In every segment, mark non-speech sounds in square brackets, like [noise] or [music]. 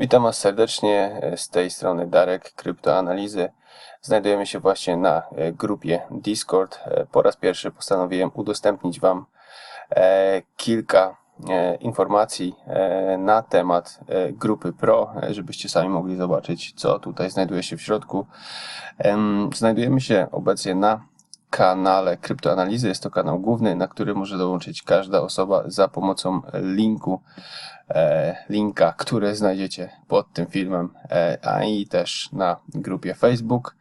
Witam Was serdecznie, z tej strony Darek, Kryptoanalizy. Znajdujemy się właśnie na e, grupie Discord. E, Po raz pierwszy postanowiłem udostępnić Wam e, kilka informacji na temat grupy Pro, żebyście sami mogli zobaczyć, co tutaj znajduje się w środku. Em, Znajdujemy się obecnie na kanale Kryptoanalizy. Jest to kanał główny, na który może dołączyć każda osoba za pomocą linku e, linka, który znajdziecie pod tym filmem, e, a i też na grupie Facebook.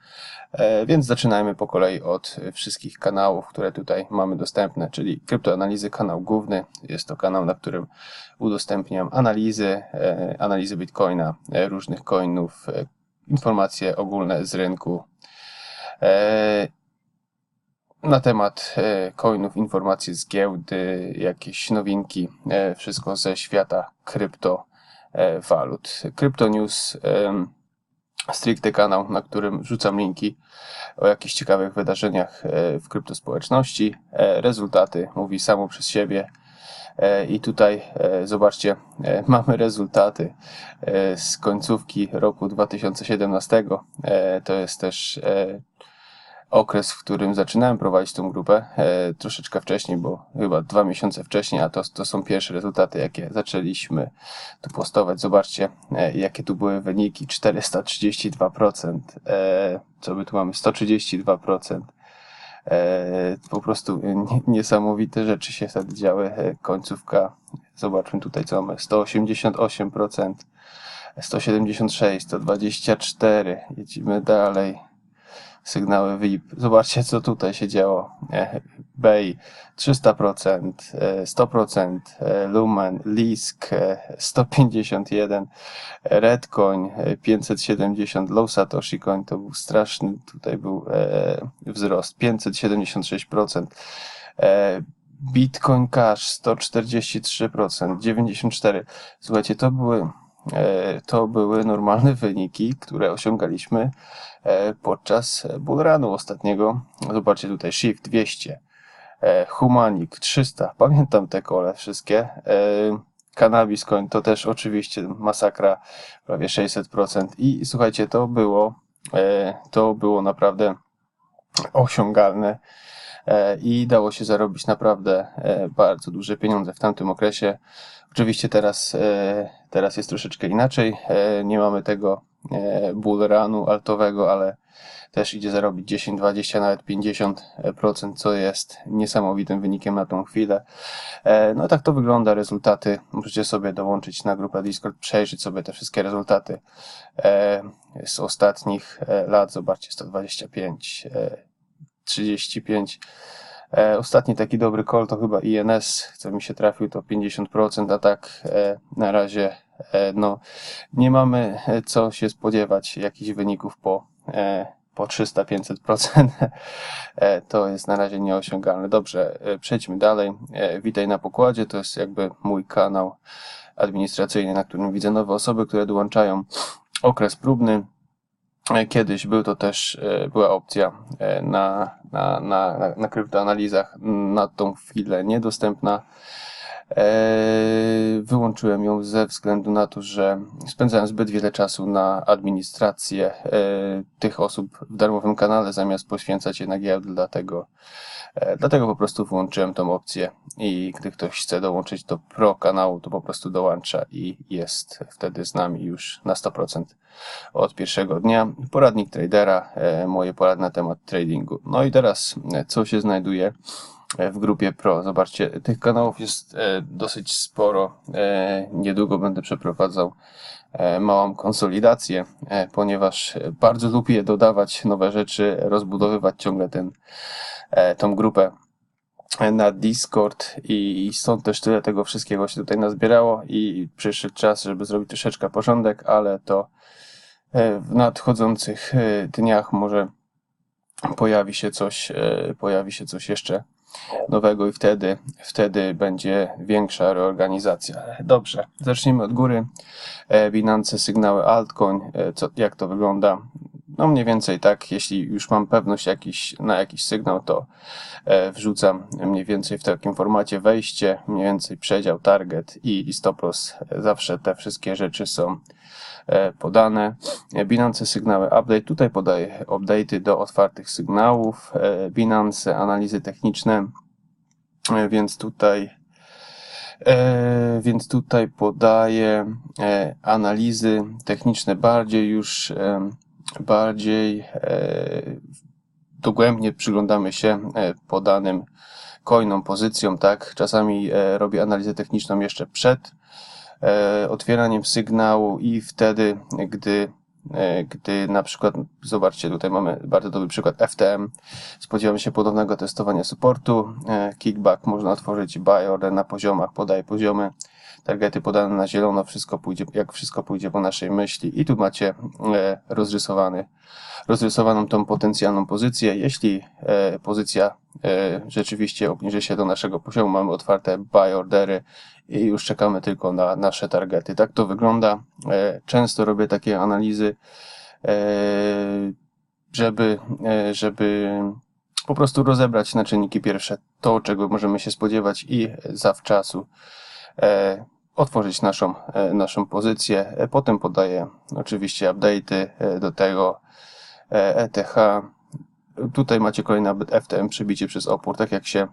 E, więc zaczynajmy po kolei od wszystkich kanałów, które tutaj mamy dostępne, czyli kryptoanalizy, kanał główny. Jest to kanał, na którym udostępniam analizy, analizy Bitcoina, różnych coinów, informacje ogólne z rynku. E, na temat e, coinów, informacje z giełdy, jakieś nowinki, e, wszystko ze świata kryptowalut. Crypto News, stricte kanał, na którym rzucam linki o jakichś ciekawych wydarzeniach e, w kryptospołeczności. E, Rezultaty mówi samo przez siebie. E, I tutaj e, zobaczcie, e, mamy rezultaty e, z końcówki roku 2017. E, To jest też e, okres, w którym zaczynałem prowadzić tą grupę, e, troszeczkę wcześniej, bo chyba dwa miesiące wcześniej, a to, to są pierwsze rezultaty, jakie zaczęliśmy tu postować. Zobaczcie, e, jakie tu były wyniki. 432%, e, co my tu mamy? 132%. E, po prostu nie- niesamowite rzeczy się wtedy działy. E, końcówka, zobaczmy tutaj, co mamy. 188%, 176, 124, jedziemy dalej sygnały VIP. Zobaczcie, co tutaj się działo. E, Bay 300%, e, 100%, e, Lumen, Lisk e, 151, Redcoin e, 570, Low Satoshi Coin to był straszny, tutaj był e, wzrost 576%. E, Bitcoin Cash 143%, 94%. Słuchajcie, to były e, to były normalne wyniki, które osiągaliśmy e, podczas bullrunu ostatniego. Zobaczcie tutaj Shift 200, e, Humanic 300, pamiętam te kole wszystkie. E, Cannabis Coin to też oczywiście masakra, prawie 600%. I słuchajcie, to było, e, to było naprawdę osiągalne e, i dało się zarobić naprawdę e, bardzo duże pieniądze w tamtym okresie. Oczywiście teraz, e, teraz jest troszeczkę inaczej. E, Nie mamy tego e, bull runu altowego, ale też idzie zarobić 10, 20, nawet 50%, co jest niesamowitym wynikiem na tą chwilę. E, No tak to wygląda, rezultaty. Możecie sobie dołączyć na grupę Discord, przejrzeć sobie te wszystkie rezultaty e, z ostatnich e, lat. Zobaczcie, 125, e, 35. E, Ostatni taki dobry call to chyba INS, co mi się trafił, to 50%, a tak e, na razie e, no, nie mamy e, co się spodziewać jakichś wyników po, e, po 300-500%. [laughs] E, To jest na razie nieosiągalne. Dobrze, e, przejdźmy dalej. E, Witaj na pokładzie, to jest jakby mój kanał administracyjny, na którym widzę nowe osoby, które dołączają. Okres próbny, Kiedyś był to też, e, była opcja e, na, na, na, na kryptoanalizach, na tą chwilę niedostępna. E, Wyłączyłem ją ze względu na to, że spędzałem zbyt wiele czasu na administrację e, tych osób w darmowym kanale, zamiast poświęcać je na giełdę, dlatego, e, dlatego po prostu wyłączyłem tą opcję i gdy ktoś chce dołączyć do pro kanału, to po prostu dołącza i jest wtedy z nami już na 100% od pierwszego dnia. Poradnik tradera, moje porady na temat tradingu. No i teraz, co się znajduje w grupie Pro? Zobaczcie, tych kanałów jest e, dosyć sporo. E, Niedługo będę przeprowadzał e, małą konsolidację, ponieważ bardzo lubię dodawać nowe rzeczy, rozbudowywać ciągle ten, tą grupę na Discord i stąd też tyle tego wszystkiego się tutaj nazbierało i przyszedł czas, żeby zrobić troszeczkę porządek, ale to w nadchodzących dniach może pojawi się coś, pojawi się coś jeszcze nowego i wtedy, wtedy będzie większa reorganizacja. Dobrze, zacznijmy od góry. E, Binance, sygnały altcoin, e, co, jak to wygląda? No mniej więcej tak, jeśli już mam pewność jakiś, na jakiś sygnał, to e, wrzucam mniej więcej w takim formacie wejście, mniej więcej przedział, target i, i stop loss. Zawsze te wszystkie rzeczy są e, podane. Binance sygnały update. Tutaj podaję update'y do otwartych sygnałów. E, Binance analizy techniczne. Więc tutaj więc tutaj podaję analizy techniczne bardziej już bardziej e, dogłębnie przyglądamy się e, podanym coinom, pozycjom, tak? Czasami e, robię analizę techniczną jeszcze przed otwieraniem sygnału i wtedy, gdy gdy na przykład, zobaczcie, tutaj mamy bardzo dobry przykład FTM, spodziewamy się ponownego testowania supportu, kickback, można otworzyć buy order na poziomach, podaje poziomy, targety podane na zielono, wszystko pójdzie, jak wszystko pójdzie po naszej myśli i tu macie e, rozrysowany, rozrysowaną tą potencjalną pozycję. Jeśli e, pozycja e, rzeczywiście obniży się do naszego poziomu, mamy otwarte buy ordery i już czekamy tylko na nasze targety. Tak to wygląda. Często robię takie analizy, żeby, żeby po prostu rozebrać na czynniki pierwsze to, czego możemy się spodziewać i zawczasu otworzyć naszą, e, naszą pozycję. E, Potem podaję oczywiście update'y e, do tego ETH. Tutaj macie kolejny update FTM przebicie przez opór, tak jak się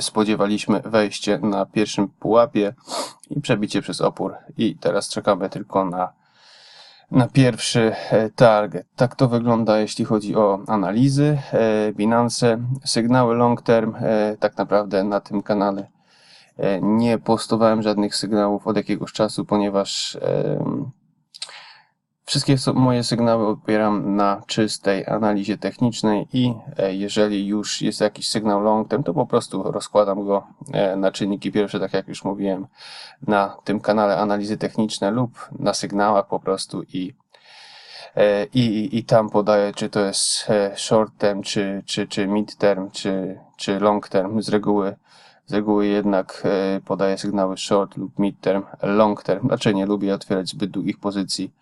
spodziewaliśmy wejście na pierwszym pułapie i przebicie przez opór i teraz czekamy tylko na, na pierwszy target. Tak to wygląda jeśli chodzi o analizy Binance, sygnały long term, tak naprawdę na tym kanale nie postowałem żadnych sygnałów od jakiegoś czasu, ponieważ Wszystkie moje sygnały opieram na czystej analizie technicznej i e, jeżeli już jest jakiś sygnał long term, to po prostu rozkładam go e, na czynniki pierwsze, tak jak już mówiłem, na tym kanale analizy techniczne lub na sygnałach po prostu i, e, i, i tam podaję, czy to jest e, short term, czy, czy, czy mid term, czy, czy long term. Z reguły, z reguły jednak e, podaję sygnały short lub mid term, long term. Znaczy nie lubię otwierać zbyt długich pozycji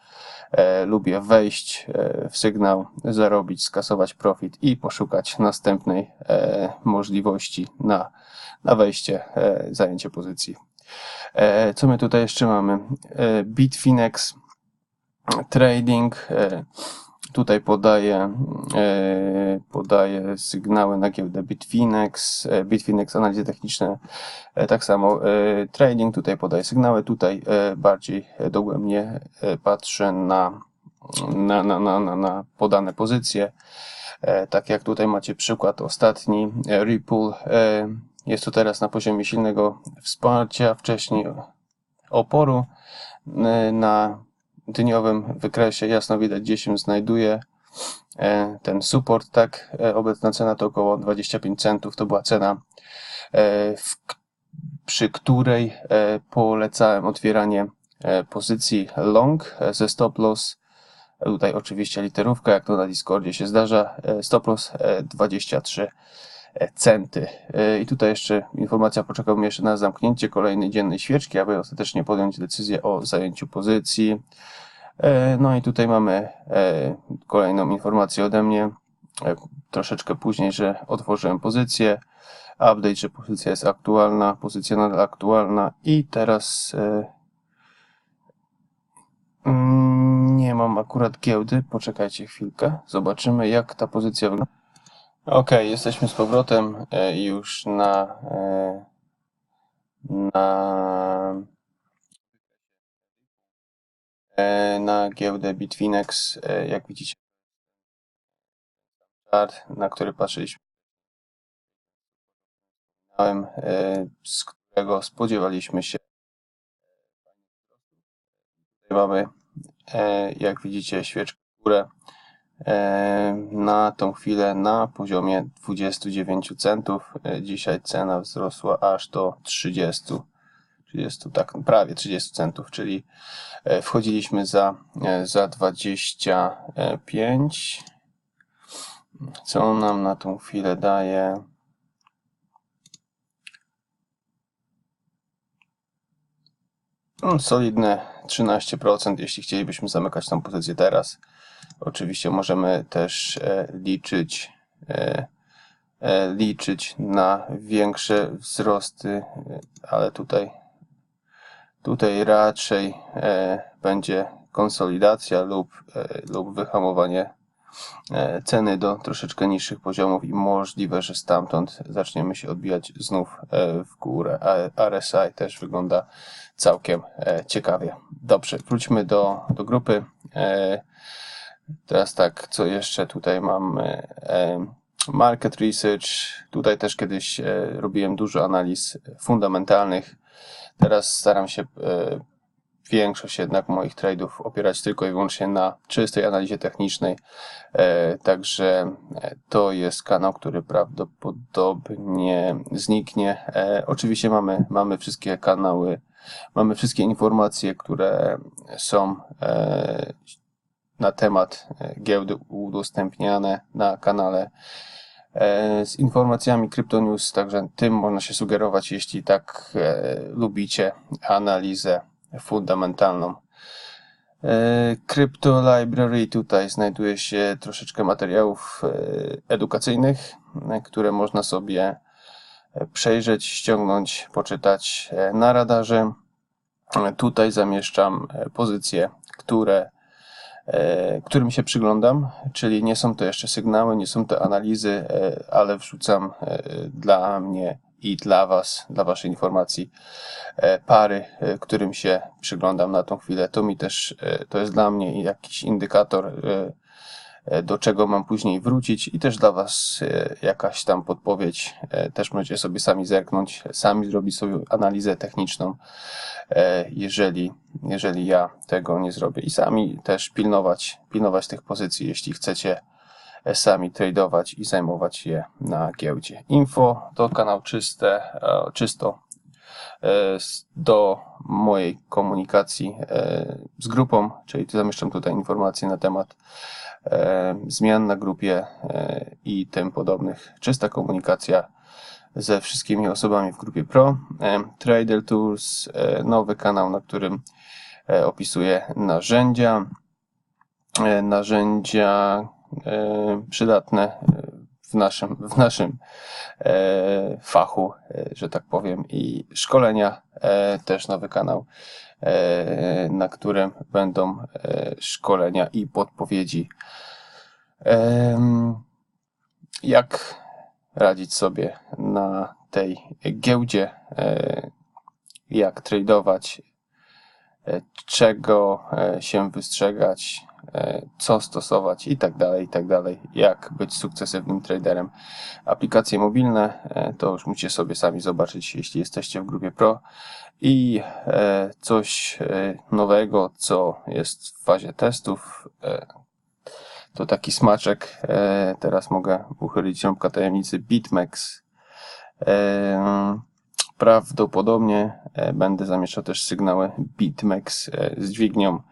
e, lubię wejść e, w sygnał, zarobić, skasować profit i poszukać następnej możliwości na, na wejście, zajęcie pozycji. Co my tutaj jeszcze mamy? Bitfinex Trading. Tutaj podaję, e, podaję sygnały na giełdę Bitfinex, e, Bitfinex analizy techniczne, e, tak samo trading, tutaj podaję sygnały, tutaj bardziej dogłębnie patrzę na, na, na, na, na, na podane pozycje. Tak jak tutaj macie przykład ostatni, Ripple jest to teraz na poziomie silnego wsparcia, wcześniej oporu. Na dniowym wykresie jasno widać, gdzie się znajduje e, ten support, tak? E, Obecna cena to około 25 centów, to była cena, e, w, przy której polecałem otwieranie pozycji long ze stop loss. Tutaj oczywiście literówka, jak to na Discordzie się zdarza, stop loss e, 23 centy. E, I tutaj jeszcze informacja, poczekałbym jeszcze na zamknięcie kolejnej dziennej świeczki, aby ostatecznie podjąć decyzję o zajęciu pozycji. E, No i tutaj mamy e, kolejną informację ode mnie, e, troszeczkę później, że otworzyłem pozycję, update, że pozycja jest aktualna, pozycja nadal aktualna i teraz e, mm, nie mam akurat giełdy, poczekajcie chwilkę, zobaczymy jak ta pozycja wygląda. Ok, jesteśmy z powrotem e, już na e, na e, na giełdę Bitfinex, jak widzicie, chart, na który patrzyliśmy, z którego spodziewaliśmy się. Tutaj mamy, jak widzicie, świeczkę w górę na tą chwilę na poziomie 29 centów. E, Dzisiaj cena wzrosła aż do 30, 30 tak prawie 30 centów, czyli e, wchodziliśmy za, e, za 25. Co nam na tą chwilę daje? No, solidne 13%, jeśli chcielibyśmy zamykać tą pozycję teraz. Oczywiście możemy też e, liczyć, e, e, liczyć na większe wzrosty, ale tutaj, tutaj raczej będzie konsolidacja lub, lub wyhamowanie ceny do troszeczkę niższych poziomów i możliwe, że stamtąd zaczniemy się odbijać znów w górę. RSI też wygląda całkiem ciekawie. Dobrze, wróćmy do, do grupy. Teraz tak, co jeszcze tutaj mam? e, Market research. Tutaj też kiedyś e, robiłem dużo analiz fundamentalnych. Teraz staram się e, większość jednak moich trade'ów opierać tylko i wyłącznie na czystej analizie technicznej. Także to jest kanał, który prawdopodobnie zniknie. Oczywiście mamy, mamy wszystkie kanały, mamy wszystkie informacje, które są na temat e, giełdy udostępniane na kanale e, z informacjami CryptoNews, także tym można się sugerować, jeśli tak e, lubicie analizę fundamentalną. Crypto Library tutaj znajduje się troszeczkę materiałów edukacyjnych, które można sobie przejrzeć, ściągnąć, poczytać na radarze. Tutaj zamieszczam pozycje, które którym się przyglądam, czyli nie są to jeszcze sygnały, nie są to analizy, e, ale wrzucam e, dla mnie i dla Was, dla Waszej informacji, e, pary, e, którym się przyglądam na tą chwilę. To mi też, e, to jest dla mnie jakiś indykator, e, e, do czego mam później wrócić i też dla Was e, jakaś tam podpowiedź. E, Też możecie sobie sami zerknąć, sami zrobić sobie analizę techniczną, e, jeżeli, jeżeli ja tego nie zrobię. I sami też pilnować, pilnować tych pozycji, jeśli chcecie e, sami tradować i zajmować je na giełdzie. Info to kanał czyste, e, czysto e, do mojej komunikacji e, z grupą, czyli zamieszczam tutaj informacje na temat e, zmian na grupie e, i tym podobnych. Czysta komunikacja ze wszystkimi osobami w grupie Pro. E, Trader Tools, e, nowy kanał, na którym e, opisuję narzędzia, e, narzędzia e, przydatne e, w naszym, w naszym e, fachu, e, że tak powiem, i szkolenia, e, też nowy kanał, e, na którym będą e, szkolenia i podpowiedzi. Em, Jak radzić sobie na tej giełdzie, e, jak tradować, e, czego e, się wystrzegać, e, co stosować i tak dalej, i tak dalej, jak być sukcesywnym traderem. Aplikacje mobilne e, to już musicie sobie sami zobaczyć, jeśli jesteście w grupie Pro. I e, coś e, nowego, co jest w fazie testów, e, to taki smaczek. E, teraz mogę uchylić rąbka tajemnicy BitMEX. Prawdopodobnie e, będę zamieszczał też sygnały BitMEX e, z dźwignią.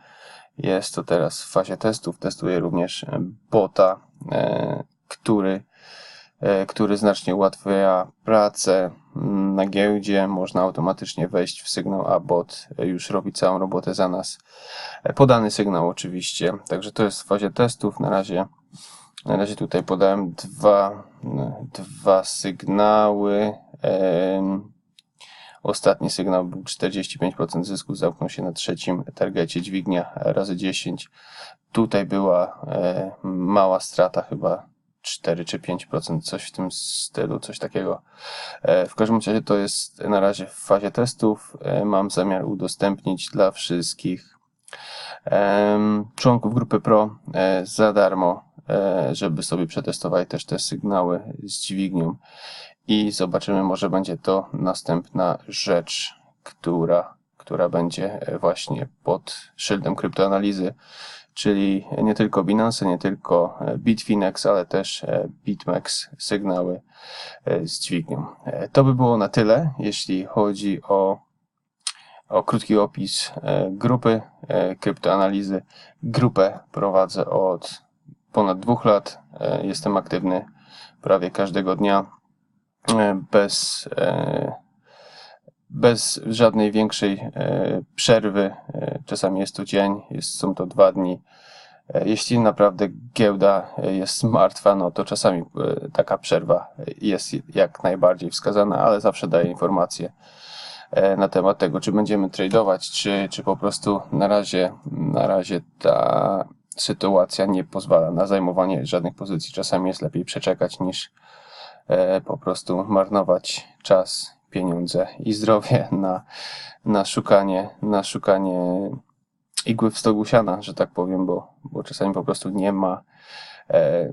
Jest to teraz w fazie testów. Testuję również e, bota, który, który znacznie ułatwia pracę na giełdzie. Można automatycznie wejść w sygnał, a bot już robi całą robotę za nas. Podany sygnał oczywiście. Także to jest w fazie testów. Na razie, na razie tutaj podałem dwa, dwa sygnały. Ostatni sygnał był 45% zysku, zamknął się na trzecim targecie dźwignia razy 10. Tutaj była e, mała strata, chyba 4 czy 5%, coś w tym stylu, coś takiego. E, w każdym razie to jest na razie w fazie testów. E, mam zamiar udostępnić dla wszystkich członków grupy Pro za darmo, żeby sobie przetestowali też te sygnały z dźwignią i zobaczymy, może będzie to następna rzecz, która, która będzie e, właśnie pod szyldem kryptoanalizy, czyli nie tylko Binance, nie tylko e, Bitfinex, ale też e, BitMEX sygnały z dźwignią. To by było na tyle, jeśli chodzi o, o krótki opis grupy kryptoanalizy. Grupę prowadzę od ponad dwóch lat. Jestem aktywny prawie każdego dnia bez, e, bez żadnej większej e, przerwy. E, Czasami jest to dzień, jest, są to dwa dni. E, Jeśli naprawdę giełda e, jest martwa, no to czasami e, taka przerwa jest jak najbardziej wskazana, ale zawsze daje informacje e, na temat tego, czy będziemy tradować, czy, czy po prostu na razie, na razie ta sytuacja nie pozwala na zajmowanie żadnych pozycji. Czasami jest lepiej przeczekać niż e, po prostu marnować czas, pieniądze i zdrowie na, na szukanie, na szukanie igły w stogu siana, że tak powiem, bo, bo czasami po prostu nie ma e,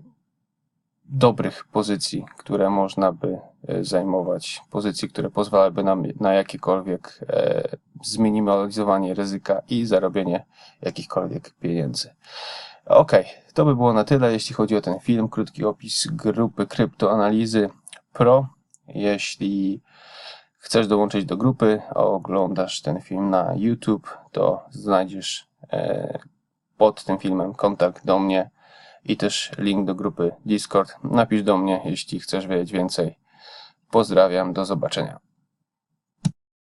dobrych pozycji, które można by e, zajmować, pozycji, które pozwalałyby nam na jakiekolwiek e, zminimalizowanie ryzyka i zarobienie jakichkolwiek pieniędzy. Okej, to by było na tyle, jeśli chodzi o ten film. Krótki opis grupy kryptoanalizy Pro. Jeśli chcesz dołączyć do grupy, oglądasz ten film na YouTube, to znajdziesz e, pod tym filmem kontakt do mnie i też link do grupy Discord. Napisz do mnie, jeśli chcesz wiedzieć więcej. Pozdrawiam, do zobaczenia.